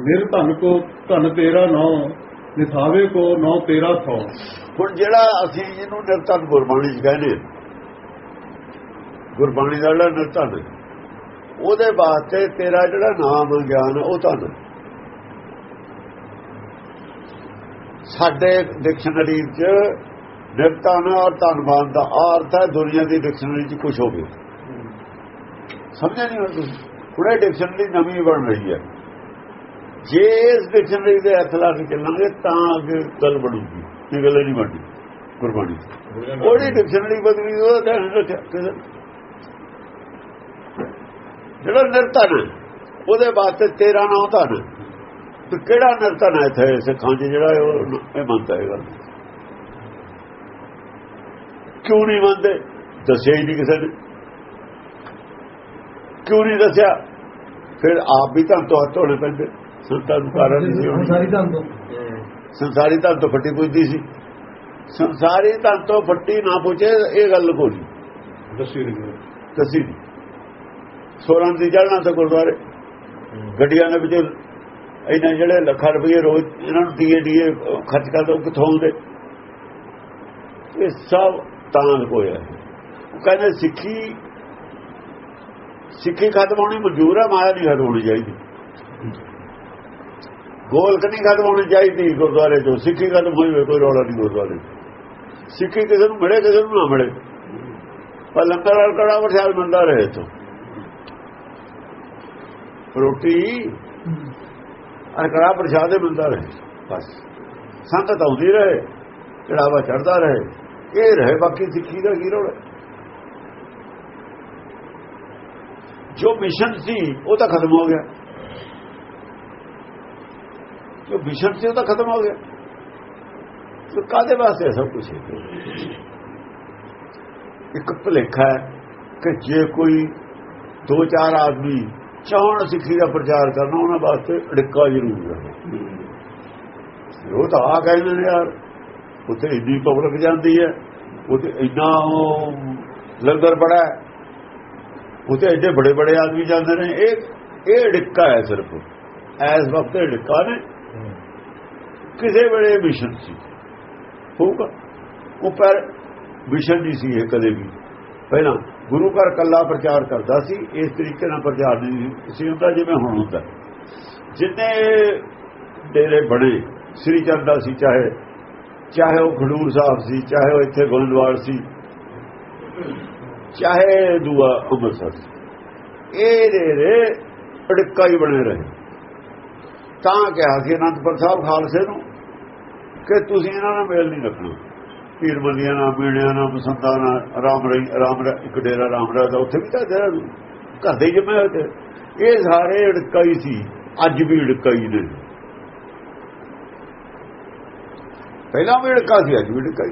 ਨਿਰ ਧਨ ਕੋ ਧਨ ਤੇਰਾ ਨੌ ਨਿਥਾਵੇ ਕੋ ਨੌ ਤੇਰਾ ਥੋ। ਹੁਣ ਜਿਹੜਾ ਅਸੀਂ ਇਹਨੂੰ ਨਿਰਧਨ ਗੁਰਬਾਣੀ ਚ ਕਹਿੰਦੇ ਗੁਰਬਾਣੀ ਦਾ ਜਿਹੜਾ ਨਿਰਧਨ ਹੈ, ਉਹਦੇ ਵਾਸਤੇ ਤੇਰਾ ਜਿਹੜਾ ਨਾਮ ਗਿਆਨ ਉਹ ਧਨ। ਸਾਡੇ ਡਿਕਸ਼ਨਰੀ ਚ ਨਿਰਧਨ ਔਰ ਧਨਵਾਨ ਦਾ ਅਰਥ ਹੈ ਦੁਨੀਆ ਦੀ ਡਿਕਸ਼ਨਰੀ ਚ ਕੁਝ ਹੋਵੇ। ਸਮਝਿਆ ਨਹੀਂ ਹੁਣ ਤੁਸੀਂ? ਹੁਣੇ ਡਿਕਸ਼ਨਰੀ ਨਵੀਂ ਬਣ ਰਹੀ ਹੈ। ਜੇ ਇਸ ਡਿਕਸ਼ਨਰੀ ਦੇ ਅਰਥ ਲਾ ਕੇ ਚੱਲਾਂਗੇ ਤਾਂ ਅੱਗੇ ਗੱਲ ਬਣੂਗੀ। ਇਹ ਗੱਲ ਨਹੀਂ ਬਣਦੀ ਗੁਰਬਾਣੀ ਉਹਦੀ ਡਿਕਸ਼ਨਰੀ ਬਦਲੀ ਉਹਦਾ ਧਿਆਨ ਨਹੀਂ ਕਿਸੇ ਨੇ। ਜਿਹੜਾ ਨਿਰਧਨ ਹੈ, ਉਹਦੇ ਵਾਸਤੇ ਤੇਰਾ ਨਾਮ ਧਨ ਹੈ। ਤੇ ਕਿਹੜਾ ਨਿਰਧਨ ਹੈ ਇੱਥੇ? ਸਿੱਖਾਂ 'ਚ ਜਿਹੜਾ ਉਹ ਇਹ ਮੰਨਦਾ ਹੈ ਗੱਲ। ਕਿਉਂ ਨਹੀਂ ਮੰਨਦੇ? ਦੱਸਿਆ ਹੀ ਨਹੀਂ ਕਿਸੇ ਨੇ। ਕਿਉਂ ਨਹੀਂ ਦੱਸਿਆ? ਫਿਰ ਆਪ ਵੀ ਤਾਂ ਤੋਂ ਹੱਥ ਧੋਣੇ ਪੈਂਦੇ। ਨੂੰ ਕਾਰਨ ਨਹੀਂ ਸੀ ਹੋਣੀ। ਸਾਰੀ ਧੰਨ ਤੋਂ। ਸੰਸਾਰੀ ਧਨ ਤੋਂ ਫੱਟੀ ਪੁੱਜਦੀ ਸੀ। ਸੰਸਾਰੀ ਧਨ ਤੋਂ ਫੱਟੀ ਨਾ ਪੁੱਛੇ ਇਹ ਗੱਲ ਕੋਈ ਨਹੀਂ ਦੱਸੀ ਨਹੀਂ। ਸੋਰਾਂ ਦੀ ਜੜਨਾ ਤੇ ਗੁਰਦੁਆਰੇ। ਗੱਡੀਆਂ ਦੇ ਵਿੱਚ ਇਹਨਾਂ ਜਿਹੜੇ ਲੱਖਾਂ ਰੁਪਏ ਰੋਜ਼ ਇਹਨਾਂ ਨੂੰ ਦੀਏ ਦੀਏ ਖਰਚ ਕਰਦੇ ਉਹ ਕਿੱਥੋਂ ਆਉਂਦੇ? ਇਹ ਸਭ ਤਾਂ ਹੋਇਆ। ਉਹ ਕਹਿੰਦੇ ਸਿੱਖੀ ਸਿੱਖੀ ਖਤਮ ਹੋਣੀ ਮਨਜ਼ੂਰ ਹੈ ਮਾਇਆ ਨਹੀਂ ਖਤਮ ਹੋਣੀ ਚਾਹੀਦੀ। ਗੋਲਕ ਨਹੀਂ ਖਤਮ ਹੋਣੀ ਚਾਹੀਦੀ ਗੁਰਦੁਆਰੇ ਤੋਂ ਸਿੱਖੀ ਖਤਮ ਹੋਈ ਹੋਵੇ, ਕੋਈ ਰੌਲਾ ਨਹੀਂ ਗੁਰਦੁਆਰੇ 'ਚ। ਸਿੱਖੀ ਕਿਸੇ ਨੂੰ ਮਿਲੇ, ਕਿਸੇ ਨੂੰ ਨਾ ਮਿਲੇ। ਪਰ ਲੰਗਰ ਵਾਲ ਕੜਾ ਵਰਸ਼ਾਲ ਮੰਦਾ ਰਹੇ ਤੋਂ ਰੋਟੀ, ਅਰ ਕੜਾ ਪ੍ਰਸ਼ਾਦੇ ਮਿਲਦਾ ਰਹੇ। ਬਸ। ਸੰਗਤ ਆਉਂਦੀ ਰਹੇ ਚੜਾਵਾ ਚੜਦਾ ਰਹੇ। ਇਹ ਰਹੇ, ਬਾਕੀ ਸਿੱਖੀ ਦਾ ਕੀ ਰੌਲਾ? ਜੋ ਮਿਸ਼ਨ ਸੀ, ਉਹ ਤਾਂ ਖਤਮ ਹੋ ਗਿਆ। ਜੋ ਮਿਸ਼ਨ ਸੀ ਉਹ ਤਾਂ ਖਤਮ ਹੋ ਗਿਆ। ਤੇ ਕਾਦੇ ਵਾਸਤੇ ਸਭ ਕੁਝ ਇੱਕ ਭੁਲੇਖਾ ਹੈ ਕਿ ਜੇ ਕੋਈ ਦੋ ਚਾਰ ਆਦਮੀ ਚਾਹਣ ਸਿੱਖੀ ਦਾ ਪ੍ਰਚਾਰ ਕਰਨਾ, ਉਹਨਾਂ ਵਾਸਤੇ ਅੜਿੱਕਾ ਜ਼ਰੂਰ ਹੈ। ਉਹ ਤਾਂ ਆ ਕਹਿੰਦੇ ਨੇ ਯਾਰ, ਉੱਥੇ ਇੰਨੀ ਪਬਲਿਕ ਜਾਂਦੀ ਹੈ, ਉੱਥੇ ਇੰਨਾ ਲੰਗਰ ਬੜਾ ਉੱਥੇ ਐਡੇ ਬੜੇ ਬੜੇ ਆਦਮੀ ਜਾਂਦੇ ਨੇ। ਇਹ ਇਹ ਅੜਿੱਕਾ ਹੈ ਸਿਰਫ। ਐਸ ਵਕਤ ਅੜਿੱਕਾ ਨੇ ਕਿਸੇ ਵੇਲੇ ਮਿਸ਼ਨ ਸੀ। ਹੋਊਗਾ। ਉਹ ਪਰ ਮਿਸ਼ਨ ਨਹੀਂ ਸੀ ਇਹ ਕਦੇ ਵੀ। ਪਹਿਲਾਂ ਗੁਰੂ ਘਰ ਕੱਲਾ ਪ੍ਰਚਾਰ ਕਰਦਾ ਸੀ, ਇਸ ਤਰੀਕੇ ਨਾਲ ਪ੍ਰਚਾਰ ਨਹੀਂ ਸੀ ਹੁੰਦਾ ਜਿਵੇਂ ਹੁਣ ਹੁੰਦਾ। ਜਿੰਨੇ ਡੇਰੇ ਬਣੇ, ਸ੍ਰੀ ਚੰਦਾ ਸੀ, ਚਾਹੇ ਚਾਹੇ ਉਹ ਖਡੂਰ ਸਾਹਿਬ ਸੀ, ਚਾਹੇ ਉਹ ਇੱਥੇ ਗੋਇੰਦਵਾਲ ਸੀ, ਚਾਹੇ ਦੂਆ ਅੰਮ੍ਰਿਤਸਰ ਸੀ। ਇਹ ਡੇਰੇ ਅੜਿੱਕਾ ਹੀ ਬਣੇ ਰਹੇ। ਤਾਂ ਕਿਹਾ ਸੀ ਅਨੰਦਪੁਰ ਸਾਹਿਬ ਖਾਲਸੇ ਨੂੰ ਕਿ ਤੁਸੀਂ ਇਹਨਾਂ ਨਾਲ ਮੇਲ ਨਹੀਂ ਰੱਖਣਾ। ਪੀਰ ਮੰਦੀਆਂ ਨਾਲ, ਮੀਣਿਆਂ ਨਾਲ, ਬਸੰਤਾਂ ਨਾਲ, ਰਾਮ ਰਹੀ ਰਾਮ ਇੱਕ ਡੇਰਾ ਰਾਮ ਦਾ ਉੱਥੇ ਵੀ ਤਾਂ ਡੇਰਾ ਘਰ ਦੇ ਜਮੇ ਹੋਏ ਤੇ। ਇਹ ਸਾਰੇ ਢਕਾਈ ਸੀ। ਅੱਜ ਵੀ ਢਕਾਈ ਨੇ। ਪਹਿਲਾਂ ਵੀ ਢਕਾ ਸੀ, ਅੱਜ ਵੀ ਢਕਾਈ।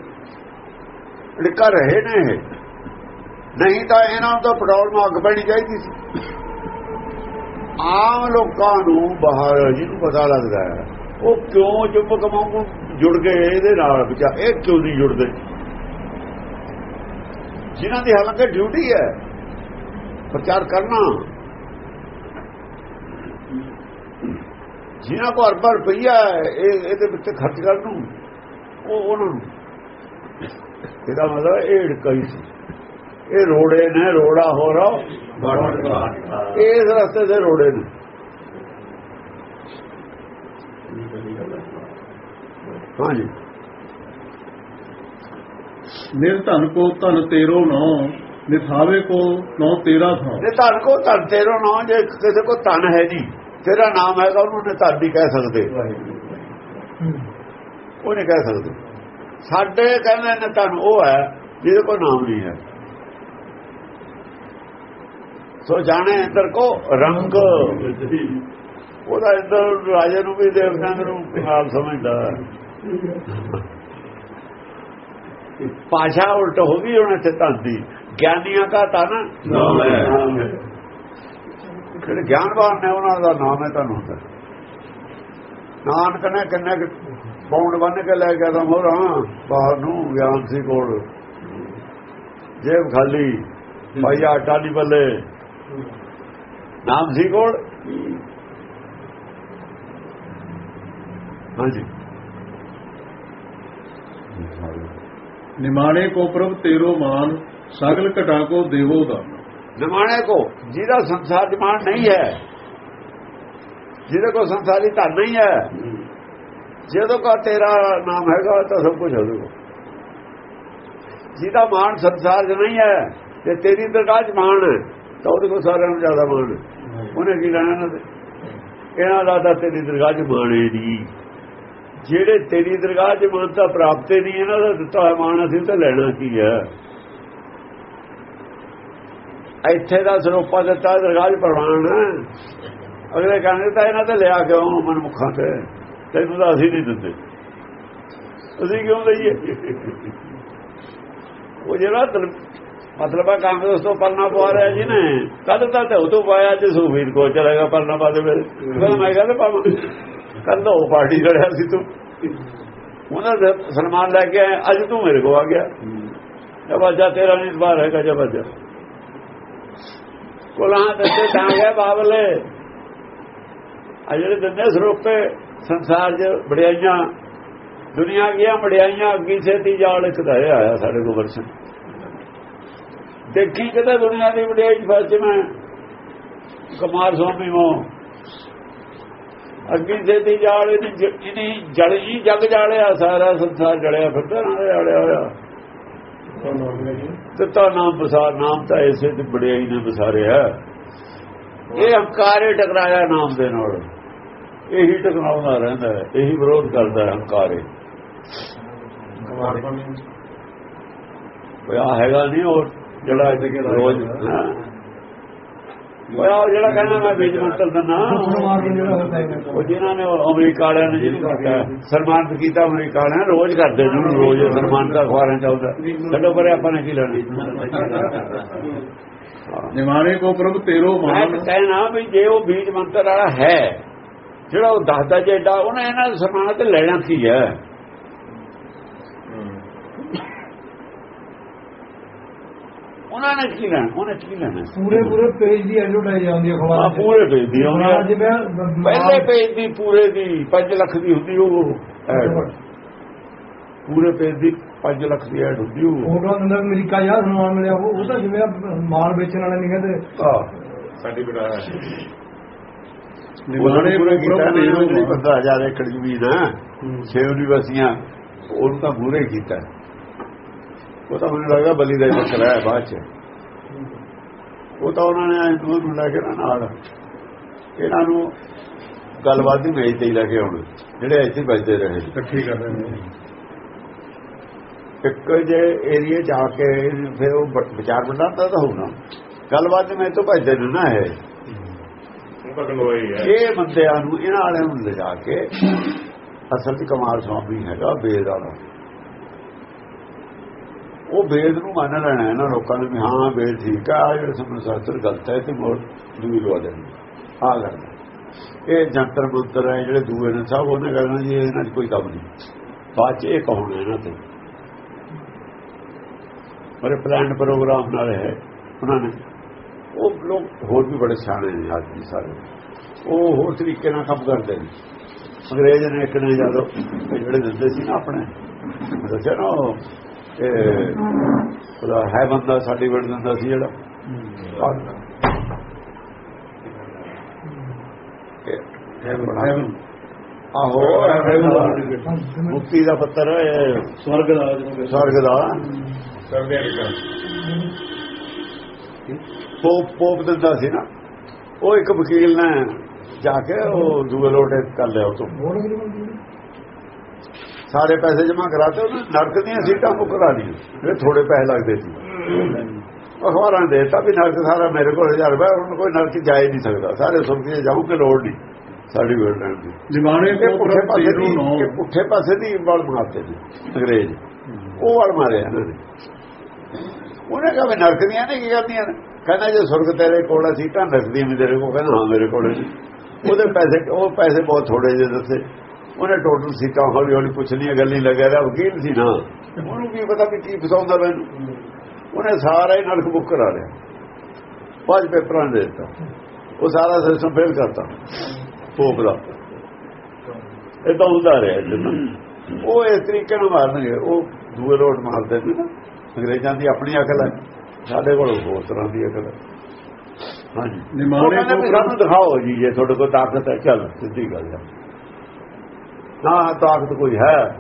ਢਕਾ ਰਹੇ ਨੇ ਇਹ। ਨਹੀਂ ਤਾਂ ਇਹਨਾਂ ਨੂੰ ਤਾਂ ਪੈਟਰੋਲ ਨੂੰ ਅੱਗ ਪੈਣੀ ਚਾਹੀਦੀ ਸੀ। ਆਮ ਲੋਕਾਂ ਨੂੰ ਬਾਹਰ ਜਿਹਨੂੰ ਪਤਾ ਲੱਗਦਾ ਹੈ, ਉਹ ਕਿਉਂ ਚੁੱਪ ਕਮਾਉਂ ਜੁੜ ਗਏ ਇਹਦੇ ਨਾਲ ਵਿਚਾ ਇਹ ਕਿਉਂ ਨਹੀਂ ਜੁੜਦੇ? ਜਿਨ੍ਹਾਂ ਦੀ ਹਾਲਾਂਕਿ ਡਿਊਟੀ ਹੈ, ਪ੍ਰਚਾਰ ਕਰਨਾ। ਜਿਨ੍ਹਾਂ ਕੋ ਅਰਬਾਂ ਰੁਪਈਆ ਇਹ ਇਹਦੇ ਵਿੱਚ ਖਰਚ ਕਰਨ ਨੂੰ, ਉਹ ਉਹਨਾਂ ਨੂੰ। ਇਹਦਾ ਮਤਲਬ ਇਹ ਢਕਾਈ ਸੀ। ਇਹ ਰੋੜੇ ਨੇ, ਰੋੜਾ ਹੋ ਰਹਾ ਇਸ ਰਸਤੇ ਦੇ ਰੋੜੇ ਨੇ। ਹਾਂਜੀ ਨਿਰ ਧਨ ਕੋ ਧਨ ਤੇਰੋ ਨੌ ਨਿਥਾਵੇ ਕੋ ਨੌ ਤੇਰਾ ਥਾ। ਜੇ ਧਨ ਕੋ ਧਨ ਤੇਰੋ ਨਾਮ ਜੇ ਕਿਸੇ ਕੋ ਧਨ ਹੈ ਜੀ ਤੇਰਾ ਨਾਮ ਹੈਗਾ ਉਹਨੂੰ ਨੇ ਧਨ ਨਹੀਂ ਕਹਿ ਸਕਦੇ। ਉਹ ਨਹੀਂ ਕਹਿ ਸਕਦੇ। ਸਾਡੇ ਕਹਿੰਦੇ ਨੇ ਧਨ ਉਹ ਹੈ ਜਿਹਦੇ ਕੋ ਨਾਮ ਨਹੀਂ ਹੈ। ਸੋ ਜਾਣੇ ਅੰਦਰ ਕੋ ਰੰਗ। ਉਹਦਾ ਅੰਦਰ ਰਾਜੇ ਨੂੰ ਵੀ ਦੇਵਤਾਂ ਨੂੰ ਹਾਲ ਸਮਝਦਾ। ਪਾਸ਼ਾ ਉਲਟ ਹੋ ਗਈ ਹੁਣ ਇੱਥੇ ਧਨ ਦੀ। ਗਿਆਨੀਆਂ ਦਾ ਨਾਮ ਹੈ। ਨਾਮ ਹੈ। ਜਿਹੜੇ ਗਿਆਨਵਾਨ ਨੇ ਉਹਨਾਂ ਦਾ ਨਾਮ ਹੈ ਧਨ ਹੁੰਦਾ। ਨਾਨਕ ਨੇ ਕਿੰਨੇ ਕੁ ਪੌਂਡ ਬੰਨ ਕੇ ਲੈ ਗਿਆ ਤਾਂ ਮੋਰਾਂ ਬਾਹਰ ਨੂੰ ਗਿਆਨ ਸੀ ਕੋਲ। ਜੇਬ ਖਾਲੀ। ਭਾਈ ਆਟਾ ਨਹੀਂ ਬੱਲੇ। ਨਾਮ ਸੀ ਕੋਲ। ਹਾਂਜੀ। ਨਿਮਾਣੇ ਕੋ ਪ੍ਰਭ ਤੇਰੋ ਮਾਨ, ਸਗਲ ਘਟਾ ਕੋ ਦੇਵੋ ਦਾ ਨਿਮਾਣੇ ਕੋ, ਜਿਹਦਾ ਸੰਸਾਰ ਜਮਾਨ ਨਹੀਂ ਹੈ, ਜਿਹਦੇ ਕੋ ਸੰਸਾਰੀ ਧਨ ਨਹੀਂ ਹੈ ਜਦੋਂ ਕਾ ਤੇਰਾ ਨਾਮ ਹੈਗਾ ਤਾਂ ਸਭ ਕੁਝ ਹੋ ਜਾਊਗਾ ਜਿਹਦਾ ਮਾਨ ਸੰਸਾਰ 'ਚ ਨਹੀਂ ਹੈ, ਤੇ ਤੇਰੀ ਦਰਗਾਹ 'ਚ ਮਾਨ ਹੈ, ਤਾਂ ਉਹਦੇ ਕੋਲ ਸਾਰਿਆਂ ਨੂੰ ਜ਼ਿਆਦਾ ਮਾਨ ਉਹਨੇ ਕੀ ਲੈਣਾ ਇਹਨਾਂ ਦੇ? ਇਹਨਾਂ ਦਾ ਤੇਰੀ ਦਰਗਾਹ 'ਚ ਮਾਣੇ ਨਹੀਂ ਜਿਹੜੇ ਤੇਰੀ ਦਰਗਾਹ 'ਚ ਮਾਨਤਾ ਪ੍ਰਾਪਤ ਨਹੀਂ, ਇਹਨਾਂ ਦਾ ਦਿੱਤਾ ਹੋਇਆ ਮਾਨ ਅਸੀਂ ਤਾਂ ਲੈਣਾ ਕੀ ਹੈ ਇੱਥੇ ਦਾ ਸਰੋਪਾ ਦਿੱਤਾ, ਦਰਗਾਹ 'ਚ ਪ੍ਰਵਾਨ ਅਗਲੇ ਕਹਿੰਦੇ ਤਾਂ ਇਹਨਾਂ ਤੇ ਲਿਆ ਕਿਉਂ ਮਨਮੁਖਾਂ ਤੇ? ਤੈਨੂੰ ਤਾਂ ਅਸੀਂ ਨਹੀਂ ਦਿੰਦੇ। ਅਸੀਂ ਕਿਉਂ ਲਈਏ? ਉਹ ਜਿਹੜਾ ਮਤਲਬ ਆ ਕਾਂਗਰਸ ਤੋਂ ਪਰਨਾ ਪਵਾ ਰਿਹਾ ਜੀ ਨੇ ਕਦ ਤੱਕ ਉਹ ਤੋਂ ਪਾਇਆ ਜੇ ਸੁਖਬੀਰ ਕੋ ਚਲੇਗਾ ਪਰਨਾ ਪਾ ਦੇ ਮੇਰੇ ਮੈਂ ਕਹਿੰਦਾ ਪਾਵਾਂ। ਕੱਲ ਉਹ ਪਾਰਟੀ ਲੜਿਆ ਸੀ ਤੂੰ। ਉਹਨਾਂ ਦਾ ਸਨਮਾਨ ਲੈ ਕੇ ਆਇਆ, ਅੱਜ ਤੂੰ ਮੇਰੇ ਕੋ ਆ ਗਿਆ। ਜਬ ਤੇਰਾ ਨਹੀਂ ਬਾਹਰ ਹੈਗਾ ਜਵਾਜਾ ਕੋਲਾਂ ਦਿੱਤੇ ਤਾਂ ਗਿਆ ਬਾਬਲੇ। ਆ ਜਿਹੜੇ ਦਿੰਦੇ ਸਰੋਪੇ ਸੰਸਾਰ 'ਚ ਬੜਿਆਈਆਂ ਦੁਨੀਆ ਗਿਆ ਬੜਿਆਈਆਂ ਅੱਗੀ ਛੇਤੀ ਜਾਲ ਇੱਕ ਦਾ ਇਹ ਆਇਆ ਸਾਡੇ ਕੋਲ ਵਰਸ਼ਨ ਦੇਖੀ ਕਿਤੇ ਦੁਨੀਆ ਦੀ ਵਡਿਆਈ ਫਸ ਮੈਂ। ਕੁਮਾਰ ਸਵਾਮੀ ਮੋ ਅੱਗੀ ਛੇਤੀ ਜਾਲ ਇਹਨੇ ਜ- ਇਹਨੇ ਜਲੀ ਜਗ ਜਾਲਿਆ ਸਾਰਾ ਸੰਸਾਰ ਜਲਿਆ ਫਿਰਦਾ ਜਾਲਿਆ ਹੋਇਆ। ਤੇ ਤਾਂ ਨਾਮ ਬਸਾਰ ਨਾਮ ਤਾਂ ਇਸੇ ਤੇ ਵਡਿਆਈ ਨੇ ਬਸਾਰਿਆ। ਇਹ ਹੰਕਾਰੇ ਟਕਰਾਇਆ ਨਾਮ ਦੇ ਨਾਲ। ਇਹੀ ਟਕਰਾਉਂਦਾ ਰਹਿੰਦਾ ਹੈ ਇਹੀ ਵਿਰੋਧ ਕਰਦਾ ਹੈ ਹੰਕਾਰੇ ਕੋਈ ਆ ਹੈਗਾ ਨਹੀਂ ਉਹ ਜਿਹੜਾ ਇੱਥੇ ਰੋਜ਼ ਹਾਂ। ਉਹ ਆ ਜਿਹੜਾ ਕਹਿੰਦਾ ਮੈਂ ਬੀਜ ਮੰਤਰ ਦਿੰਦਾ ਉਹ ਜਿਨ੍ਹਾਂ ਨੇ ਅਮਰੀਕਾ ਵਾਲਿਆਂ ਨੇ ਜਿਹਨੂੰ ਸਨਮਾਨਿਤ ਕੀਤਾ ਅਮਰੀਕਾ ਵਾਲਿਆਂ ਨੇ ਰੋਜ਼ ਕਰਦੇ ਨੇ ਉਹਨੂੰ ਰੋਜ਼ ਸਨਮਾਨ ਦਾ ਅਖਬਾਰਾਂ ਚ ਆਉਂਦਾ। ਛੱਡੋ ਪਰੇ ਆਪਾਂ ਨੇ ਕੀ ਲੈਣਾ? ਨਿਮਾਣੇ ਕੋ ਪ੍ਰਭ ਤੇਰੋ ਮਾਨ ਕਹਿਣਾ ਵੀ ਜੇ ਉਹ ਬੀਜ ਮੰਤਰ ਵਾਲਾ ਹੈ ਜਿਹੜਾ ਉਹ ਦੱਸਦਾ ਜੇ ਏਡਾ ਉਹਨੇ ਇਹਨਾਂ ਦਾ ਸਨਮਾਨ ਤੇ ਲੈਣਾ ਕੀ ਹੈ? ਉਹਨਾਂ ਨੇ ਕੀ ਲੈਣਾ ਉਹਨੇ ਕੀ ਲੈਣਾ? ਪੂਰੇ ਪੂਰੇ ਪੇਜ ਦੀ ਐਡਵਰਟਾਈਜ਼ ਆਉਂਦੀ ਹੈ ਆ ਅਖਬਾਰ 'ਚ। ਪੂਰੇ ਅਖਬਾਰ ਉਹਨੇ ਜਿਵੇਂ ਮ- ਪਹਿਲੇ ਪੇਜ ਦੀ ਪੂਰੇ ਦੀ 5 ਲੱਖ ਦੀ ਹੁੰਦੀ ਉਹ। ਪੂਰੇ ਪੇਜ ਦੀ 5 ਲੱਖ ਦੀ ਐਡ ਹੁੰਦੀ ਉਹ। ਫੋਟੋ ਅੰਦਰ ਅਮਰੀਕਾ ਜਾ ਸਨਮਾਨ ਮਿਲਿਆ ਉਹ ਉਹ ਤਾਂ ਜਿਵੇਂ ਮਾਲ ਵੇਚਣ ਵਾਲੇ ਨਹੀਂ ਕਹਿੰਦੇ। ਹਾਂ। ਸਾਡੀ ਬੜਾ ਨਿਮਾਣੇ ਪੂਰੇ ਕੋ ਕੀਤਾ ਨਾ ਤੇਰੋ ਜਿਹੜੀ ਮਾਨ 15000 ਏਕੜ ਜ਼ਮੀਨ ਹੈ। ਛੇ ਯੂਨੀਵਰਸਿਟੀਆਂ ਉਹਨੂੰ ਤਾਂ ਪੂਰੇ ਕੀਤਾ। ਉਹ ਤਾਂ ਮੈਨੂੰ ਲੱਗਾ ਬਲੀ ਦਾ ਹੀ ਬੱਕਰਾ ਹੈ ਬਾਅਦ ਚ। ਉਹ ਤਾਂ ਉਹਨਾਂ ਨੇ ਦੂਰ ਨੂੰ ਲੈ ਕੇ ਨਾ ਨਾਲ। ਇਹਨਾਂ ਨੂੰ ਗੱਲਬਾਤ ਦੀ ਮੇਜ ਤੇ ਹੀ ਲੈ ਕੇ ਆਉਣ। ਜਿਹੜੇ ਇੱਥੇ ਬਚਦੇ ਰਹੇ। ਇਕੱਠੀ ਕਰ ਰਹੇ ਨੇ। ਇੱਕ ਜੇ ਏਰੀਆ ਆ ਕੇ ਫਿਰ ਉਹ ਵਿਚਾਰ ਵੰਡਾਤਾ ਤਾਂ ਹੋਣਾ ਗੱਲਬਾਤ ਮੈਂ ਤੋਂ ਭਜਦੇ ਨੇ ਨਾ ਹੈ। ਇਹ ਬੰਦਿਆਂ ਨੂੰ ਇਹਨਾਂ ਵਾਲਿਆਂ ਨੂੰ ਲਿਜਾ ਕੇ ਅਸਲ 'ਚ ਕਮਾਲ ਸਵਾਮੀ ਹੈਗਾ ਵਾਲਾ ਉਹ ਵੇਦ ਨੂੰ ਮੰਨ ਲੈਣਾ ਇਹਨਾਂ ਲੋਕਾਂ ਨੇ ਵੀ ਹਾਂ, ਵੇਦ ਠੀਕ ਆ ਆਹ ਜਿਹੜੇ ਸਮਝ ਸ਼ਾਸਤਰ ਗਲਤ ਹੈ, ਤੇ ਮੋੜ ਦੂਈ ਲਵਾ ਦੇਣੀ ਆ ਗੱਲ ਇਹ ਜੰਤਰ ਮੰਤਰ ਹੈ, ਜਿਹੜੇ ਦੂਏ ਨੇ ਸਭ ਉਹਨੇ ਕਹਿਣਾ ਜੀ, ਇਹਨਾਂ 'ਚ ਕੋਈ ਕੰਮ ਨਹੀਂ। ਬਾਅਦ 'ਚ ਇਹ ਕਹੋਣਾ ਇਹਨਾਂ ਤੇ? ਬੜੇ ਪਲਾਨ ਪ੍ਰੋਗਰਾਮ ਨਾਲ ਹੈ, ਉਹਨਾਂ ਨੇ। ਉਹ ਲੋਕ ਹੋਰ ਵੀ ਬੜੇ ਸਿਆਣੇ ਨੇ ਅੱਜ ਆਦਮੀ ਸਾਰੇ। ਉਹ ਹੋਰ ਤਰੀਕੇ ਨਾਲ ਕੰਮ ਕਰਦੇ ਨੇ। ਅੰਗਰੇਜ਼ ਨੇ ਇੱਕ ਨੇ ਜਦੋਂ ਜਿਹੜੇ ਦਿੰਦੇ ਸੀ ਨਾ ਆਪਣੇ, ਮੈਂ ਦੱਸਿਆ ਨਾ ਉਹ ਉਹਦਾ ਹੈ ਬੰਦਾ ਸਾਡੀ ਵੜ ਦਿੰਦਾ ਸੀ ਜਿਹੜਾ। ਆਹੋ ਮੁਕਤੀ ਦਾ ਪੱਤਰ ਸਵਰਗ ਦਾ। ਸਵਰਗ ਦਾ ਪੋਪ ਪੋਪ ਦਿੰਦਾ ਸੀ ਨਾ। ਉਹ ਇੱਕ ਵਕੀਲ ਨੇ ਜਾ ਕੇ ਉਹ ਦੂਏ ਲੋਟੇ ਕਰ ਲਿਆ ਉਹ ਤੋਂ ਵੋਟ ਕਿਹਦੀ ਬਣਦੀ ਹੈ? ਸਾਰੇ ਪੈਸੇ ਜਮ੍ਹਾਂ ਕਰਾਤੇ ਉਹਨੇ ਨਰਕ ਦੀਆਂ ਸੀਟਾਂ ਬੁੱਕ ਕਰਾ ਲਈਆਂ। ਜਿਹੜੇ ਥੋੜੇ ਪੈਸੇ ਲੱਗਦੇ ਸੀ। ਅਖਬਾਰਾਂ ਨੇ ਦੇਤਾ ਵੀ ਨਰਕ ਸਾਰਾ ਮੇਰੇ ਕੋਲ 1000 ਰੁਪਏ ਹੁਣ ਕੋਈ ਨਰਕ ਜਾ ਹੀ ਨਹੀਂ ਸਕਦਾ। ਸਾਰੇ ਜਾਊ ਕਿ ਲੋੜ ਨਹੀਂ ਸਾਡੀ ਵੇੜ ਲੈਣ ਦੀ। ਇਹ ਕੋ ਪੁੱਠੇ ਪਾਸੇ ਦੀ ਪੁੱਠੇ ਪਾਸੇ ਦੀ ਬਲ ਬਣਾਤੇ ਨੇ ਅੰਗਰੇਜ਼। ਉਹ ਵੜ ਮਾਰਿਆ ਇਹਨਾਂ ਨੇ। ਉਹਨੇ ਕਹਾ ਨਰਕ ਦੀਆਂ ਨੇ ਕੀ ਕਰਦੀਆਂ ਨੇ? ਕਹਿੰਦਾ ਜੇ ਸੁਰਗ ਤੇਰੇ ਕੋਲ ਸੀਟਾਂ ਨਰਕਦੀਆਂ ਵੀ ਤੇਰੇ ਕੋਲ। ਕਹਿੰਦਾ ਹਾਂ ਮੇਰੇ ਕੋਲ ਉਹਦੇ ਪੈਸੇ ਉਹ ਪੈਸੇ ਬਹੁਤ ਥੋੜੇ ਜਿਹੇ ਦੱਸੇ। ਉਹਨੇ ਟੋਟਲ ਸੀਟਾਂ ਹੌਲੀ ਹੌਲੀ ਪੁੱਛ ਗੱਲ ਨਹੀਂ ਲੱਗਿਆ ਰਿਹਾ ਵਕੀਲ ਸੀ ਨਾ ਉਹਨੂੰ ਕੀ ਪਤਾ ਵੀ ਕੀ ਫਸਾਉਂਦਾ ਮੈਨੂੰ? ਉਹਨੇ ਸਾਰਾ ਹੀ ਨਰਕ ਬੁੱਕ ਕਰਾ ਲਿਆ। ਪੰਜ ਪੇਪਰਾਂ ਦੇ ਦਿੱਤਾ। ਉਹ ਸਾਰਾ ਸਿਸਟਮ ਫੇਲ ਕਰਤਾ। ਪੋਪ ਦਾ। ਇਹ ਤਾਂ ਹੁੰਦਾ ਰਿਹਾ ਜਿੰਨਾ ਉਹ ਇਸ ਤਰੀਕੇ ਨਾਲ ਮਾਰਨਗੇ। ਉਹ ਦੂਏ ਰੋਡ ਮਾਰਦੇ ਨੇ ਨਾ। ਅੰਗਰੇਜ਼ਾਂ ਦੀ ਆਪਣੀ ਅਕਲ ਹੈ। ਸਾਡੇ ਕੋਲ ਹੋਰ ਤਰ੍ਹਾਂ ਦੀ ਅਕਲ ਹੈ। ਹਾਂਜੀ। ਨਿਮਾਣੇ ਕੋ ਸਾਨੂੰ ਦਿਖਾਓ ਜੀ ਜੇ ਤੁਹਾਡੇ ਕੋਲ ਤਾਕਤ ਹੈ। ਚੱਲ ਸਿੱਧੀ ਗੱਲ ਹੈ। ਨਾ ਤਾਕਤ ਕੋਈ ਹੈ।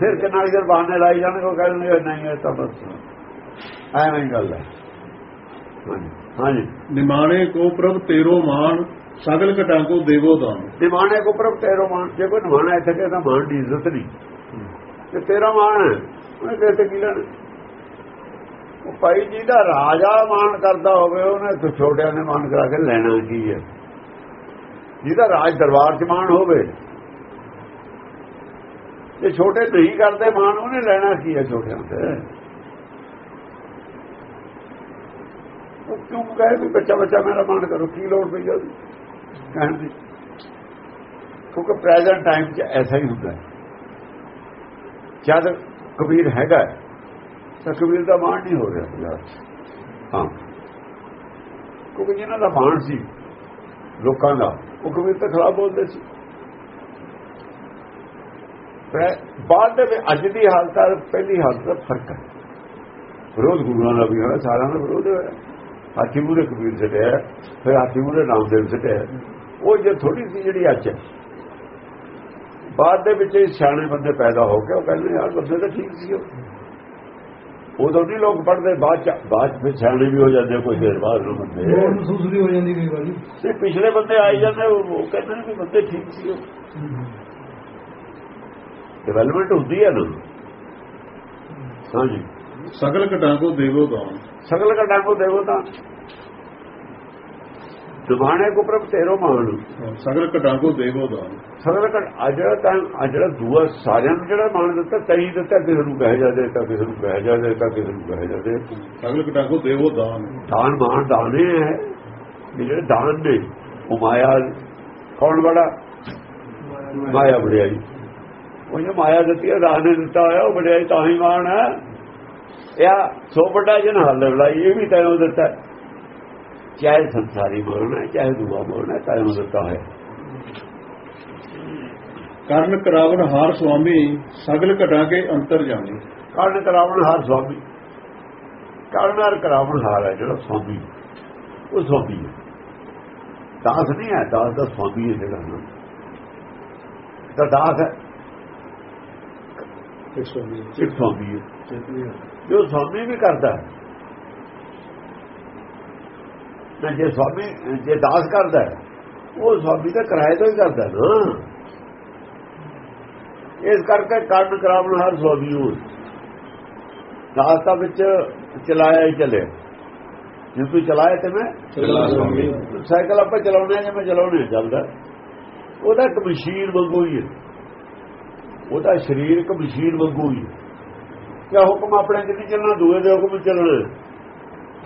ਫਿਰ ਕਿੰਨਾਲੀ ਦੇ ਬਹਾਨੇ ਲਾਈ ਜਾਣਗੇ ਉਹ ਕਹਿੰਦੇ ਨਹੀਂ ਇਹ ਤਾਂ ਬਸ ਐਵੇਂ ਹੀ ਗੱਲ ਹੈ। ਹਾਂਜੀ ਨਿਮਾਣੇ ਕੋ ਪ੍ਰਭ ਤੇਰੋ ਮਾਨ ਸਗਲ ਘਟਾਂ ਕੋ ਦੇਵੋ ਦਾਨ। ਨਿਮਾਣੇ ਕੋ ਪ੍ਰਭ ਤੇਰੋ ਮਾਨ ਜੇ ਕੋਈ ਨਿਮਾਣਾ ਇੱਥੇ ਕਿ ਤਾਂ ਮਾਨ ਦੀ ਇੱਜ਼ਤ ਨਹੀਂ। ਤੇ ਤੇਰਾ ਮਾਨ ਹੈ ਉਹਨੇ ਕਿਹਾ ਤੇ ਕੀ ਲੈਣਾ? ਉਹ ਭਾਈ ਜੀ ਦਾ ਰਾਜਾ ਮਾਨ ਕਰਦਾ ਹੋਵੇ ਉਹਨੇ ਛੋਟਿਆਂ ਨੇ ਮਾਨ ਕਰਾ ਕੇ ਲੈਣਾ ਕੀ ਹੈ? ਜਿਹਦਾ ਰਾਜ ਦਰਬਾਰ 'ਚ ਮਾਣ ਹੋਵੇ। ਜੇ ਛੋਟੇ ਨਹੀਂ ਕਰਦੇ, ਮਾਣ ਉਹਨੇ ਲੈਣਾ ਕੀ ਹੈ ਛੋਟਿਆਂ ਤੇ? ਉਹ ਕਿਉਂ ਕਹੇ ਵੀ ਬੱਚਾ ਬੱਚਾ ਮੇਰਾ ਮਾਣ ਕਰੋ, ਕੀ ਲੋੜ ਪਈ ਉਹਦੀ? ਕਹਿਣ ਦੀ। ਕਿਉਂਕਿ ਪ੍ਰੈਜ਼ੈਂਟ ਟਾਈਮ 'ਚ ਐਸਾ ਹੀ ਹੁੰਦਾ ਹੈ। ਜਦ ਕਬੀਰ ਹੈਗਾ ਤਾਂ ਕਬੀਰ ਦਾ ਮਾਣ ਨਹੀਂ ਹੋ ਰਿਹਾ ਪੰਜਾਬ 'ਚ। ਹਾਂ। ਕਿਉਂਕਿ ਜਿਹਨਾਂ ਦਾ ਮਾਣ ਸੀ, ਲੋਕਾਂ ਦਾ ਉਹ ਕਬੀਰ ਦੇ ਖਿਲਾਫ ਬੋਲਦੇ ਸੀ। ਬਾਅਦ ਦੇ ਵਿੱਚ ਅੱਜ ਦੀ ਹਾਲਤ ਨਾਲ ਪਹਿਲੀ ਹਾਲਤ ਦਾ ਫ਼ਰਕ ਹੈ। ਵਿਰੋਧ ਗੁਰੂਆਂ ਦਾ ਵੀ ਹੋਇਆ, ਸਾਰਿਆਂ ਦਾ ਵਿਰੋਧ ਹੋਇਆ। ਹਾਥੀ ਮੂਰੇ ਕਬੀਰ ਸਟਿਆ, ਫਿਰ ਹਾਥੀ ਮੂਰੇ ਨਾਮਦੇਵ ਸਟਿਆ। ਉਹ ਜੇ ਥੋੜੀ ਸੀ ਜਿਹੜੀ ਅੱਜ ਹੈ। ਬਾਅਦ ਦੇ ਵਿੱਚ ਸਿਆਣੇ ਬੰਦੇ ਪੈਦਾ ਹੋ ਕੇ ਉਹ ਕਹਿੰਦੇ ਯਾਰ ਬੰਦੇ ਤਾਂ ਠੀਕ ਸੀ ਉਹ। ਉਦੋਂ ਨਹੀਂ ਲੋਕ ਪੜਦੇ ਬਾਅਦ ਚ ਬਾਅਦ ਚ ਫਿਰ ਸਿਆਣੇ ਵੀ ਹੋ ਜਾਂਦੇ ਕੋਈ ਦੇਰ ਬਾਅਦ ਨੂੰ ਬੰਦੇ। ਲੋੜ ਮਹਿਸੂਸ ਵੀ ਹੋ ਜਾਂਦੀ ਕਈ ਵਾਰੀ। ਤੇ ਪਿਛਲੇ ਬੰਦੇ ਆਈ ਜਾਂਦੇ ਉਹ ਕਹਿੰਦੇ ਨੇ ਵੀ ਬੰਦੇ ਠੀਕ ਸੀ। ਉਹ ਡਿਵੈਲਪਮੈਂਟ ਹੁੰਦੀ ਹੈ ਨਾ। ਹਾਂਜੀ। ਸਗਲ ਘਟਾਂ ਕੋ ਦੇਵੋ ਦਾਨ ਸਗਲ ਘਟਾ ਕੋ ਦੇਵੋ ਤਾਂ। ਦੁਬਾਣੇ ਕੋ ਪ੍ਰਭ ਤੇਰੋ ਮਾਨ ਸਗਲ ਘਟਾਂ ਕੋ ਦੇਵੋ ਦਾਨ। ਸਗਲ ਘਟ ਅੱਜ ਤਾਂ ਅੱਜ ਦੂਆ ਸਾਰਿਆਂ ਨੂੰ ਜਿਹੜਾ ਮਾਨ ਦਿੱਤਾ ਤਈ ਦਿੱਤਾ ਕਿਸੇ ਨੂੰ ਕਹਿ ਜਾਂਦੇ ਤਾਂ ਕਿਸੇ ਨੂੰ ਕਹਿ ਜਾਂਦੇ ਤਾਂ ਕਿਸੇ ਨੂੰ ਕਹਿ ਜਾਂਦੇ ਸਗਲ ਘਟਾਂ ਕੋ ਦੇਵੋ ਦਾਨ। ਦਾਨ ਮਾਨ ਦਾਨੇ ਹੈ। ਜਿਹੜੇ ਦਾਨ ਨੇ ਉਹ ਮਾਇਆ ਕੌਣ ਬੜਾ? ਮਾਇਆ ਬੜਿਆਈ ਉਹ ਜੋ ਮਾਇਆ ਦਿੱਤੀ ਹੈ ਦਾਨ ਨੇ ਦਿੱਤਾ ਹੋਇਆ ਉਹ ਬੜਿਆਈ ਤਾਂ ਹੀ ਮਾਨ ਹੈ। ਇਹ ਸੋ ਵੱਡਾ ਜਨ ਹੱਲ ਲੜਾਈ ਇਹ ਵੀ ਤੈਨੂੰ ਦਿੱਤਾ। ਚਾਹੇ ਸੰਸਾਰੀ ਹੈ ਚਾਹੇ ਦੂਆ ਹੈ ਤੈਨੂੰ ਦਿੱਤਾ ਹੈ ਕਰਨ ਕਰਾਵਨ ਹਾਰ ਸੁਆਮੀ ਸਗਲ ਘਟਾਂ ਕੇ ਅੰਤਰ ਜਾਣੀ। ਕਾਰਨ ਕਰਾਵਣ ਹਾਰ ਸੁਆਮੀ। ਕਾਰਨ ਕਰਾਵਣ ਹਾਰ ਹੈ ਜਿਹੜਾ ਸੁਆਮੀ। ਉਹ ਸੁਆਮੀ ਹੈ। ਦਾਸ ਨਹੀਂ ਹੈ ਦਾਸ ਦਾ ਸੁਆਮੀ ਹੈ ਜਿਹੜਾ ਨਾ। ਤਾਂ ਦਾਸ ਹੈ। ਇੱਕ ਸੁਆਮੀ ਹੈ। ਜੋ ਸੁਆਮੀ ਵੀ ਕਰਦਾ ਹੈ। ਤੇ ਜੇ ਸੁਆਮੀ ਜੇ ਦਾਸ ਕਰਦਾ ਹੈ ਉਹ ਸੁਆਮੀ ਤਾਂ ਕਿਰਾਏ ਤੋਂ ਹੀ ਕਰਦਾ ਨਾ। ਇਸ ਕਰਕੇ ਕਰਨ ਕਰਾਵਣ ਹਰ ਸੁਆਮੀ ਹੋ ਦਾਸ ਤਾਂ ਵਿੱਚ ਚਲਾਇਆ ਹੀ ਚੱਲੇ। ਜੇ ਤੂੰ ਚਲਾਇਆ ਤੇ ਮੈਂ ਸਾਈਕਲ ਆਪਾਂ ਚਲਾਉਣੇ ਜਿਵੇਂ ਚਲਾਉਣੇ ਚੱਲਦਾ। ਉਹਦਾ ਇੱਕ ਮਸ਼ੀਨ ਵਾਂਗੂ ਹੀ ਹੈ। ਉਹਦਾ ਸਰੀਰ ਇੱਕ ਮਸ਼ੀਨ ਵਾਂਗੂ ਹੀ ਹੈ। ਕਿਆ ਹੁਕਮ ਆਪਣੇ ਤੇ ਨਹੀਂ ਚੱਲਣਾ ਦੂਏ ਦੇ ਹੁਕਮ ਚੱਲਣਾ।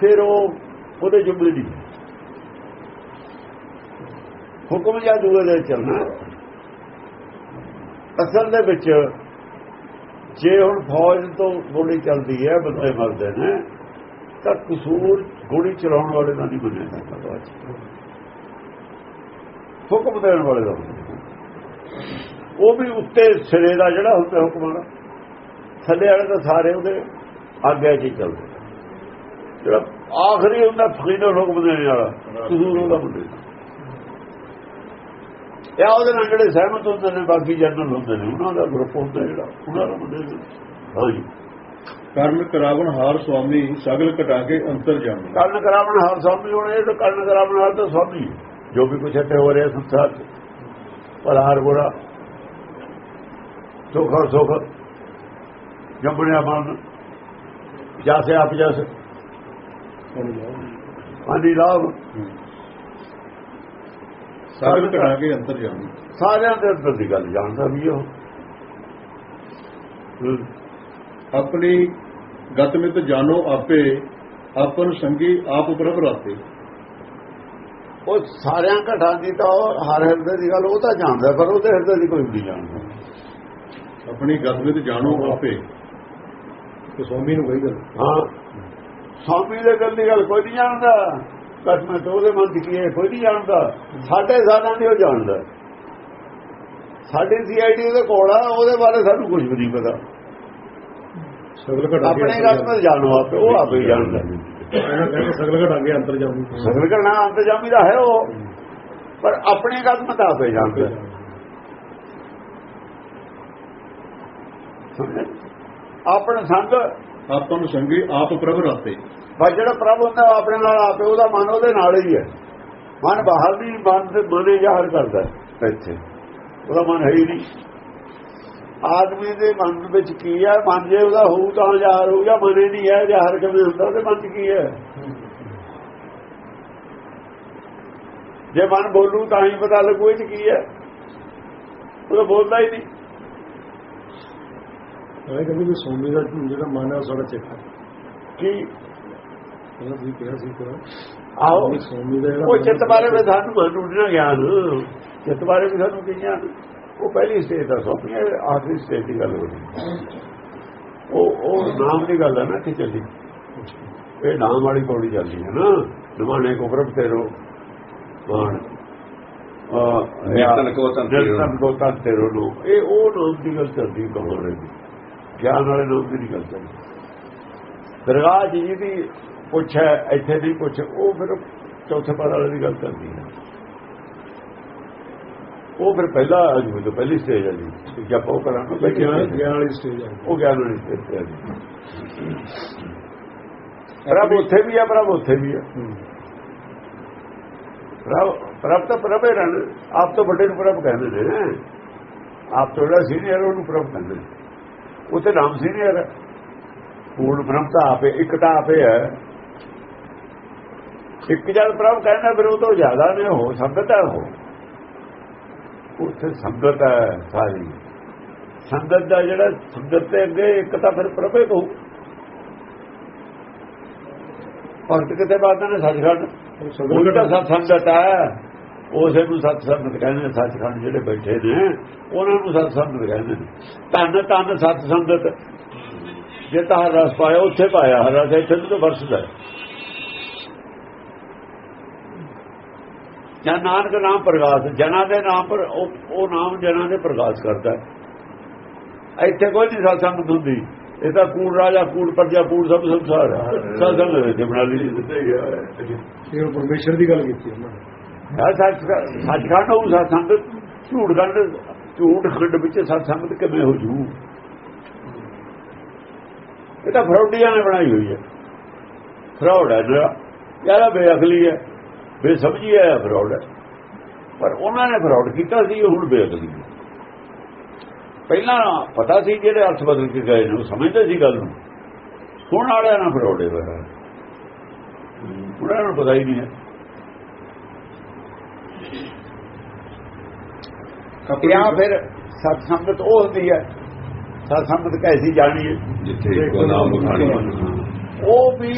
ਫਿਰ ਉਹ ਉਹਦੇ ਜੁਮਲੇ ਦੀ ਹੁਕਮ ਜਾਂ ਦੂਏ ਦੇ ਚੱਲਣਾ ਅਸਲ ਦੇ ਵਿੱਚ ਜੇ ਹੁਣ ਫੌਜ ਤੋਂ ਗੋਲੀ ਚੱਲਦੀ ਹੈ, ਬੰਦੇ ਮਰਦੇ ਨੇ, ਤਾਂ ਕਸੂਰ ਗੋਲੀ ਚਲਾਉਣ ਵਾਲੇ ਦਾ ਨਹੀਂ ਮੰਨਿਆ ਜਾਂਦਾ ਹੁਕਮ ਦੇਣ ਵਾਲੇ ਦਾ ਹੁੰਦਾ। ਉਹ ਵੀ ਉੱਤੇ ਸਿਰੇ ਦਾ ਜਿਹੜਾ ਹੁੰਦਾ ਹੁਕਮ ਵਾਲਾ। ਥੱਲੇ ਵਾਲੇ ਤਾਂ ਸਾਰੇ ਉਹਦੇ ਆਗਿਆ 'ਚ ਹੀ ਚੱਲਦੇ ਜਿਹੜਾ ਆਖਰੀ ਹੁੰਦਾ ਫਕੀਰ ਹੁਕਮ ਦੇਣ ਵਾਲਾ, ਕਸੂਰ ਉਹਦਾ ਬੰਦੇ ਦਾ ਇਹ ਉਹਦੇ ਨਾਲ ਜਿਹੜੇ ਸਹਿਮਤ ਹੁੰਦੇ ਨੇ ਬਾਕੀ ਜਨਰਲ ਹੁੰਦੇ ਨੇ ਉਹਨਾਂ ਦਾ ਗਰੁੱਪ ਹੁੰਦਾ ਜਿਹੜਾ ਉਹਨਾਂ ਦਾ ਬੰਦੇ ਨੇ। ਹਾਂਜੀ ਕਰਨ ਕਰਾਵਨ ਹਾਰ ਸੁਆਮੀ ਸਗਲ ਘਟਾਂ ਕੇ ਅੰਤਰ ਜਾਣੀ ਕਰਨ ਕਰਾਵਣ ਹਰ ਸਵਾਮੀ ਹੋਣੇ ਇਹ ਤਾਂ ਕਰਨ ਕਰਾਵਣ ਹਰ ਤਾਂ ਸਵਾਮੀ ਹੈ। ਜੋ ਵੀ ਕੁਛ ਇੱਥੇ ਹੋ ਰਿਹਾ ਸੰਸਾਰ 'ਚ ਭਲਾ ਹਰ ਬੁਰਾ। ਸੁਖ ਔਰ ਸੁਖ ਜੰਮਣਿਆ ਮਨ ਜਾਸੇ ਆਪ ਜਸ। ਆਦੀ ਲਾਭ ਕੇ ਸਾਰਿਆਂ ਦੇ ਅੰਦਰ ਦੀ ਗੱਲ ਜਾਣਦਾ ਵੀ ਉਹ। ਆਪਣੀ ਗਤ ਮਿਤ ਜਾਣੋ ਆਪੇ ਆਪਨ ਸੰਗੀ ਆਪ ਪ੍ਰਭ ਰਾਤੇ ਉਹ ਸਾਰਿਆਂ ਘਟਾਂ ਦੀ ਤਾਂ ਉਹ ਹਰ ਹਿਰਦੇ ਦੀ ਗੱਲ ਉਹ ਤਾਂ ਜਾਣਦਾ ਪਰ ਉਹਦੇ ਹਿਰਦੇ ਦੀ ਕੋਈ ਨਹੀਂ ਜਾਣਦਾ। ਆਪਣੀ ਗਤ ਮਿਤ ਜਾਣੋ ਆਪੇ। ਤੇ ਸਵਾਮੀ ਨੂੰ ਕਹੀ ਗੱਲ। ਹਾਂ। ਸਵਾਮੀ ਦੇ ਗੱਲ ਦੀ ਗੱਲ ਕੋਈ ਨਹੀਂ ਜਾਣਦਾ। ਕਸਮੇ ਤੋਂ ਉਹਦੇ ਮਨ ਕੀ ਹੈ ਕੋਈ ਨਹੀਂ ਜਾਣਦਾ। ਸਾਡੇ ਸਾਰਿਆਂ ਦੀ ਉਹ ਜਾਣਦਾ। ਸਾਡੀ ਸੀਆਈਡੀ ਉਹਦੇ ਕੋਲ ਆ ਉਹਦੇ ਬਾਰੇ ਸਾਨੂੰ ਕੁਝ ਵੀ ਨਹੀਂ ਪਤਾ। ਸਗਲ ਘਟ ਆਪਣੇ ਗੱਲ ਤੇ ਜਾਣੋ ਆਪੇ ਉਹ ਆਪੇ ਹੀ। ਜਾਣਦਾ। ਸਗਲ ਘਟ ਅੱਗੇ ਅੰਤਰ ਜਾਮੀ ਸਗਲ ਕਰਨਾ ਅੰਤਜਾਮੀ ਦਾ ਹੈ ਉਹ। ਪਰ ਆਪਣੇ ਗੱਲ ਮਤ ਆਪੇ ਜਾਣਦਾ? ਆਪਣੇ ਸੰਗ ਆਪਨ ਸੰਗੀ ਆਪ ਪ੍ਰਭ ਰਾਤੇ। ਬਸ ਜਿਹੜਾ ਪ੍ਰਭ ਹੁੰਦਾ ਆਪਣੇ ਨਾਲ ਆਪੇ ਉਹਦਾ ਮਨ ਉਹਦੇ ਨਾਲ ਹੀ ਹੈ। ਮਨ ਬਾਹਰ ਨਹੀਂ ਮਨ ਤੇ ਮਨੇ ਜ਼ਾਹਰ ਕਰਦਾ ਹੈ। ਇੱਥੇ। ਉਹਦਾ ਮਨ ਹੈ ਹੀ ਨਹੀਂ। ਆਦਮੀ ਦੇ ਮਨ ਵਿੱਚ ਕੀ ਹੈ? ਮਨ ਜੇ ਉਹਦਾ ਹੋਊ ਤਾਂ ਜ਼ਾਹਰ ਹੋਊ ਜਾਂ ਮਨੇ ਨਹੀਂ ਹੈ ਜ਼ਾਹਰ ਕਿਵੇਂ ਹੁੰਦਾ? ਉਹਦੇ ਮਨ ਕੀ ਹੈ? ਜੇ ਮਨ ਬੋਲੂ ਤਾਂ ਹੀ ਪਤਾ ਲੱਗੂ ਇਹ 'ਚ ਕੀ ਹੈ। ਉਹ ਤਾਂ ਬੋਲਦਾ ਹੀ ਨਹੀਂ। ਇਹ ਕਹਿੰਦੇ ਵੀ ਸੋਮੀ ਦਾ ਜਿਹੜਾ ਮਨ ਹੈ ਉਹ ਸਾਡਾ ਚੇਤਾ ਕੀ? ਕਿਹਾ ਸੀ ਕਿ ਆਓ। ਸੋਮੀ ਦਾ ਉਹ ਚਿੱਤ ਬਾਰੇ ਵੀ ਸਾਨੂੰ ਮਨ ਨਾ ਗਿਆਨ। ਚਿੱਤ ਬਾਰੇ ਵੀ ਸਾਨੂੰ ਕੀ ਗਿਆਨ? ਉਹ ਪਹਿਲੀ ਸਟੇਜ ਦਾ ਸੋਪੀ ਆਖਰੀ ਸਟੇਜ ਦੀ ਗੱਲ ਹੋ ਰਹੀ ਉਹ ਉਹ ਨਾਮ ਦੀ ਗੱਲ ਹੈ ਨਾ ਕਿ ਚੱਲੀ। ਇਹ ਨਾਮ ਵਾਲੀ ਪੌੜੀ ਚੱਲਦੀ ਹੈ ਨਾ। ਜ਼ਮਾਨੇ ਕੋ ਪ੍ਰਭ ਤੇਰੋ ਮਾਨ ਨਿਰਤਨ ਕੋ ਤਨ ਤੇਰੋ। ਨਿਰਤਨ ਕੋ ਤਨ ਤੇਰੋ ਨੂੰ। ਇਹ ਉਹ ਨਾਮ ਦੀ ਗੱਲ ਚੱਲਦੀ ਕਹਾਣੀ ਦੀ। ਗਿਆਨ ਵਾਲੇ ਨਾਮ ਦੀ ਗੱਲ ਚੱਲਦੀ। ਦਰਗਾਹ ਜੀ ਦੀ ਪੁੱਛ ਹੈ ਇੱਥੇ ਨਹੀਂ ਪੁੱਛ ਉਹ ਫਿਰ ਚੌਥੇ ਪਦ ਵਾਲੇ ਦੀ ਗੱਲ ਕਰਦੀ ਹੈ। ਉਹ ਫਿਰ ਪਹਿਲਾ ਅਜੂਬੇ ਤੋਂ ਪਹਿਲੀ ਸਟੇਜ ਹੈ ਜੀ ਕਿ ਆਪਾਂ ਉਹ ਕਰਾਂਗੇ ਗਿਆਨ ਵਾਲੀ ਸਟੇਜ ਹੈ ਉਹ ਗਿਆਨ ਵਾਲੀ ਸਟੇਜ ਹੈ ਜੀ। ਪ੍ਰਭ ਉੱਥੇ ਵੀ ਹੈ ਪ੍ਰਭ ਉੱਥੇ ਵੀ ਹੈ। ਪ੍ਰਭ ਪ੍ਰਭ ਤਾਂ ਪ੍ਰਭ ਹੀ ਰਹਿਣ ਆਪ ਤੋਂ ਵੱਡੇ ਨੂੰ ਪ੍ਰਭ ਕਹਿੰਦੇ ਨੇ। ਆਪ ਤੋਂ ਜਿਹੜਾ ਸੀਨੀਅਰ ਉਹਨੂੰ ਪ੍ਰਭ ਕਹਿੰਦੇ ਨੇ। ਤੇ ਨਾਮ ਸੀਨੀਅਰ ਪੂਰਨ ਬ੍ਰਹਮ ਤਾਂ ਆਪੇ ਇੱਕ ਤਾਂ ਆਪੇ ਹੈ। ਇੱਕ ਜਦ ਪ੍ਰਭ ਕਹਿੰਦਾ ਫਿਰ ਉਹ ਤੋਂ ਜ਼ਿਆਦਾ ਨੇ ਹੋ ਸੰਗਤ ਹੈ ਉਹ। ਉੱਥੇ ਸੰਗਤ ਹੈ ਸਾਰੀ। ਸੰਗਤ ਦਾ ਜਿਹੜਾ ਸੰਗਤ ਦੇ ਅੱਗੇ ਇੱਕ ਤਾਂ ਫਿਰ ਪ੍ਰਭੇ ਕਹੂ। ਭਗਤ ਕਿਤੇ ਬਾਤਾਂ ਨੇ? ਸੱਚਖੰਡ। ਸਗਲ ਉਲਟਾ ਘਟ ਸਤ ਸੰਗਤ ਹੈ। ਉਸੇ ਨੂੰ ਸਤ ਸੰਗਤ ਕਹਿੰਦੇ ਨੇ ਸੱਚਖੰਡ ਜਿਹੜੇ ਬੈਠੇ ਨੇ ਉਹਨਾਂ ਨੂੰ ਸਤ ਸੰਗਤ ਕਹਿੰਦੇ ਨੇ। ਧੰਨ ਧੰਨ ਸਤ ਸੰਗਤ ਜੇ ਤਾਂ ਰਸ ਪਾਇਆ ਉੱਥੇ ਪਾਇਆ ਹਰ ਰਸ ਇੱਥੇ ਤਾਂ ਵਰਸਦਾ ਜਾਂ ਨਾਨਕ ਨਾਮ ਪ੍ਰਗਾਸ ਜਨਾਂ ਦੇ ਨਾਮ ਪਰ ਉਹ ਉਹ ਨਾਮ ਜਨਾਂ ਦੇ ਪ੍ਰਗਾਸ ਕਰਦਾ ਹੈ। ਇੱਥੇ ਕੋਈ ਨਹੀਂ ਸੰਗਤ ਹੁੰਦੀ। ਇਹ ਤਾਂ ਕੂੜ ਰਾਜਾ ਕੂੜ ਪ੍ਰਜਾ ਕੂੜ ਸਭ ਸੰਸਾਰ ਸੰਗਤ ਵਿੱਚ ਬਣਾ ਲਈ। ਇਹ ਹੁਣ ਪਰਮੇਸ਼ਰ ਦੀ ਗੱਲ ਕੀਤੀ ਉਹਨਾਂ ਨੇ। ਯਾਰ ਸੱਚ ਸੱਚਖੰਡ ਹੋਊ ਸਤ ਸੰਗਤ ਝੂਠ ਖੰਡ ਝੂਠ ਖੰਡ ਵਿੱਚ ਸਤ ਸੰਗਤ ਕਿਵੇਂ ਹੋ ਜੂ? ਇਹ ਤਾਂ ਫਰੌਡੀਆਂ ਨੇ ਬਣਾਈ ਹੋਈ ਹੈ। ਫਰੌਡ ਹੈ ਜਿਹੜਾ ਯਾਰਾ ਬੇਅਕਲੀ ਹੈ। ਬੇਸਮਝੀ ਹੈ ਫਰੌਡ ਪਰ ਉਹਨਾਂ ਨੇ ਫਰੌਡ ਕੀਤਾ ਸੀ ਉਹ ਹੁਣ ਬੇਅਕਲੀ ਹੈ ਪਹਿਲਾਂ ਪਤਾ ਸੀ ਜਿਹੜੇ ਅਰਥ ਬਦਲ ਕੇ ਗਏ ਨੇ ਉਹ ਸਮਝਦੇ ਸੀ ਗੱਲ ਨੂੰ। ਹੁਣ ਵਾਲਿਆਂ ਨਾਲ ਫਰੌਡ ਹੋਇਆ ਉਹਨਾਂ ਨੂੰ ਪਤਾ ਹੀ ਨਹੀਂ ਹੈ। ਜਾਂ? ਫਿਰ ਸਤ ਸੰਗਤ ਉਹ ਹੁੰਦੀ ਹੈ। ਸਤ ਸੰਗਤ ਕੈਸੀ ਜਾਣੀ ਹੈ? ਜਿੱਥੇ ਕੋ ਨਾਮ ਬਖਾਣੀ ਉਹ ਵੀ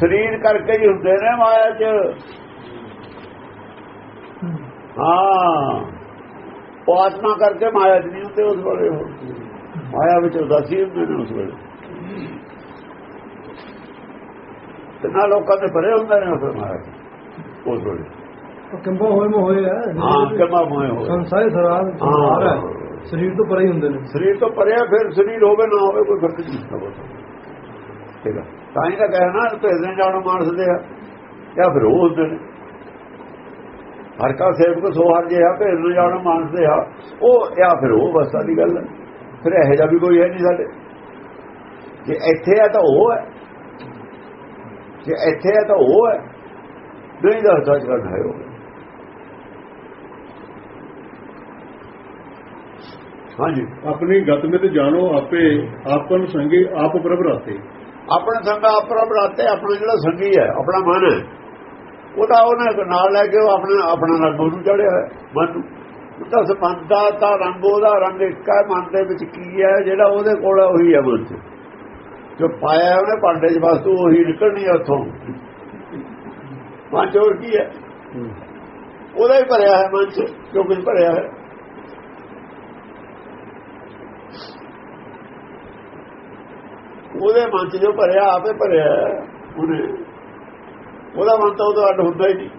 ਸਰੀਰ ਕਰਕੇ ਹੀ ਹੁੰਦੇ ਨੇ ਮਾਇਆ 'ਚ। ਹਾਂ। ਉਹ ਆਤਮਾ ਕਰਕੇ ਮਾਇਆ 'ਚ ਨਹੀਂ ਹੁੰਦੇ ਉਸ ਵੇਲੇ ਮਾਇਆ ਵਿੱਚ ਉਦਾਸੀ ਹੁੰਦੇ ਨੇ ਉਸ ਵੇਲੇ। ਤੇ ਨਾ ਲੋਕਾਂ ਦੇ ਭਰੇ ਹੁੰਦੇ ਨੇ ਉਸ ਮਾਇਆ ਉਸ ਵੇਲੇ। ਕੰਬਾ ਹੋਏ ਮੋ ਹੋਏ ਆ। ਹਾਂ ਕਮਾ ਮੋਏ ਹੋਏ। ਸੰਸਾਰ ਸਰਾਰ ਸੰਸਾਰ ਹੈ। ਸਰੀਰ ਤੋਂ ਪਰੇ ਹੁੰਦੇ ਨੇ। ਸਰੀਰ ਤੋਂ ਪਰਿਆ ਫਿਰ ਸਰੀਰ ਹੋਵੇ ਨਾ ਹੋਵੇ ਕੋਈ ਫ਼ਰਕ ਨਹੀਂ ਪੈਂਦਾ। ਠੀਕ ਹੈ ਤਾਂ ਹੀ ਤਾਂ ਕਹਿਣਾ ਭੇਜਦੇ ਜਾਣ ਮਾਨਸ ਦੇ ਆ। ਜਾਂ ਫਿਰ ਉਹ ਹੁੰਦੇ ਨੇ। ਹਰ ਕਾ ਸੇਵਕ ਸੋਹਰ ਜਿਹਾ ਭੇਜਣ ਜਾਣ ਮਾਨਸ ਦੇ ਆ। ਉਹ, ਜਾਂ ਫਿਰ ਉਹ ਅਵਸਥਾ ਦੀ ਗੱਲ ਹੈ ਫਿਰ ਇਹੋ ਜਿਹਾ ਵੀ ਕੋਈ ਹੈ ਨਹੀਂ ਸਾਡੇ। ਜੇ ਇੱਥੇ ਆ ਤਾਂ ਉਹ ਹੈ। ਜੇ ਇੱਥੇ ਆ ਤਾਂ ਉਹ ਹੈ। ਨਹੀਂ ਦੱਸਦਾ ਸੱਚ ਹੈ ਉਹ। ਹਾਂਜੀ। ਆਪਣੀ ਗਤ ਮਿਤ ਜਾਣੋ, ਆਪੇ ਆਪਨ ਸੰਗੀ ਆਪ ਪ੍ਰਭ ਰਾਤੇ। ਆਪਣਾ ਸੰਗਾ ਆਪਣਾ ਬਣਾਤੇ ਆਪਣਾ ਜਿਹੜਾ ਸੰਗੀ ਹੈ ਆਪਣਾ ਮਨ ਹੈ। ਉਹਦਾ ਉਹਨੇ ਨਾਲ ਲੈ ਕੇ ਉਹ ਆਪਣਾ ਆਪਣਾ ਰੰਗ ਉਹਨੂੰ ਚੜਿਆ ਹੈ ਮਨ ਨੂੰ। ਉਹਦਾ ਸੰਬੰਧਾ ਤਾਂ ਰੰਗ ਉਹਦਾ ਰੰਗ ਇੱਕ ਹੈ ਮਨ ਦੇ ਵਿੱਚ ਕੀ ਹੈ ਜਿਹੜਾ ਉਹਦੇ ਕੋਲ ਉਹੀ ਹੈ ਮਨ 'ਚ। ਜੋ ਪਾਇਆ ਉਹਨੇ ਭਾਂਡੇ 'ਚ ਵਸਤੂ ਉਹੀ ਨਿਕਲਣੀ ਹੈ ਉੱਥੋਂ। ਮਨ 'ਚ ਹੋਰ ਕੀ ਹੈ। ਉਹਦਾ ਹੀ ਭਰਿਆ ਹੈ ਮਨ 'ਚ ਜੋ ਕੁਝ ਭਰਿਆ ਹੈ। ਉਹਦੇ ਮਨ 'ਚ ਜੋ ਭਰਿਆ ਆਪੇ ਭਰਿਆ ਉਹਨੇ ਉਹਦਾ ਮਨ ਤਾਂ ਉਹਦਾ ਅੱਡ ਹੁੰਦਾ ਹੀ ਨਹੀਂ।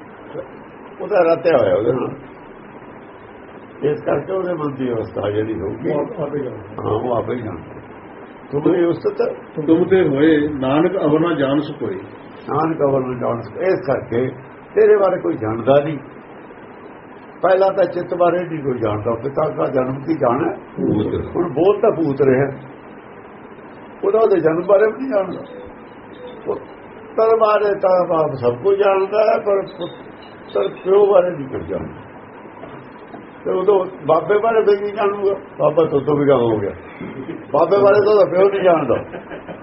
ਉਹਦਾ ਰਤਿਆ ਹੋਇਆ ਉਹਦੇ ਨਾਲ। ਇਸ ਕਰਕੇ ਉਹਦੇ ਮਨ ਦੀ ਅਵਸਥਾ ਜਿਹੜੀ ਹੋਊਗੀ। ਆਪੇ ਹਾਂ ਉਹ ਆਪੇ ਜਾਣਦਾ। ਤੁਮਰੇ ਉਸਤਤ ਤੁਮ ਤੇ ਹੋਏ ਨਾਨਕ ਅਵਰ ਜਾਣ ਸਕੋਈ ਨਾਨਕ ਅਵਰ ਨੂੰ ਜਾਣ ਸਕ- ਇਸ ਕਰਕੇ ਤੇਰੇ ਬਾਰੇ ਕੋਈ ਜਾਣਦਾ ਨਹੀਂ। ਪਹਿਲਾਂ ਤਾਂ ਚਿੱਤ ਬਾਰੇ ਨਹੀਂ ਕੋਈ ਜਾਣਦਾ। ਪਿਤਾ ਦਾ ਜਨਮ ਕੀ ਜਾਣਾ? ਹੁਣ ਬੋਲ ਤਾਂ ਭੂਤ ਰਿਹਾ। ਉਹਦਾ ਉਹਦੇ ਜਨਮ ਬਾਰੇ ਵੀ ਨਹੀਂ ਜਾਣਦਾ। ਪੁੱਤਰ ਬਾਰੇ ਤਾਂ ਆਪ ਸਭ ਕੁਝ ਜਾਣਦਾ ਹੈ, ਪਰ ਪੁੱਤਰ ਪਿਓ ਬਾਰੇ ਨਹੀਂ ਕੁਝ ਜਾਣਦਾ। ਤੇ ਉਦੋਂ ਬਾਬੇ ਬਾਰੇ ਵੀ ਨਹੀਂ ਜਾਣੂਗਾ ਬਾਬਾ ਤੋਂ ਤੋਂ ਵੀ ਗੱਲ ਹੋ ਗਿਆ। ਬਾਬੇ ਬਾਰੇ ਤਾਂ ਉਹਦਾ ਪਿਓ ਨਹੀਂ ਜਾਣਦਾ।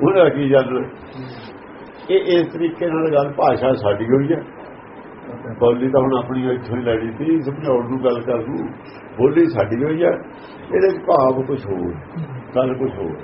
ਉਹਦਾ ਕੀ ਜਾਣਦਾ ਇਹ ਇਸ ਤਰੀਕੇ ਨਾਲ ਗੱਲ ਭਾਸ਼ਾ ਸਾਡੀ ਹੋਈ ਹੈ। ਬੋਲੀ ਤਾਂ ਹੁਣ ਆਪਣੀ ਇੱਥੋਂ ਹੀ ਲੈਣੀ ਸੀ, ਸਮਝਾਉਣ ਨੂੰ ਗੱਲ ਕਰ ਨੂੰ। ਬੋਲੀ ਸਾਡੀ ਹੋਈ ਹੈ। ਇਹਦੇ ਚ ਭਾਵ ਕੁਝ ਹੋਰ, ਗੱਲ ਕੁਝ ਹੋਰ।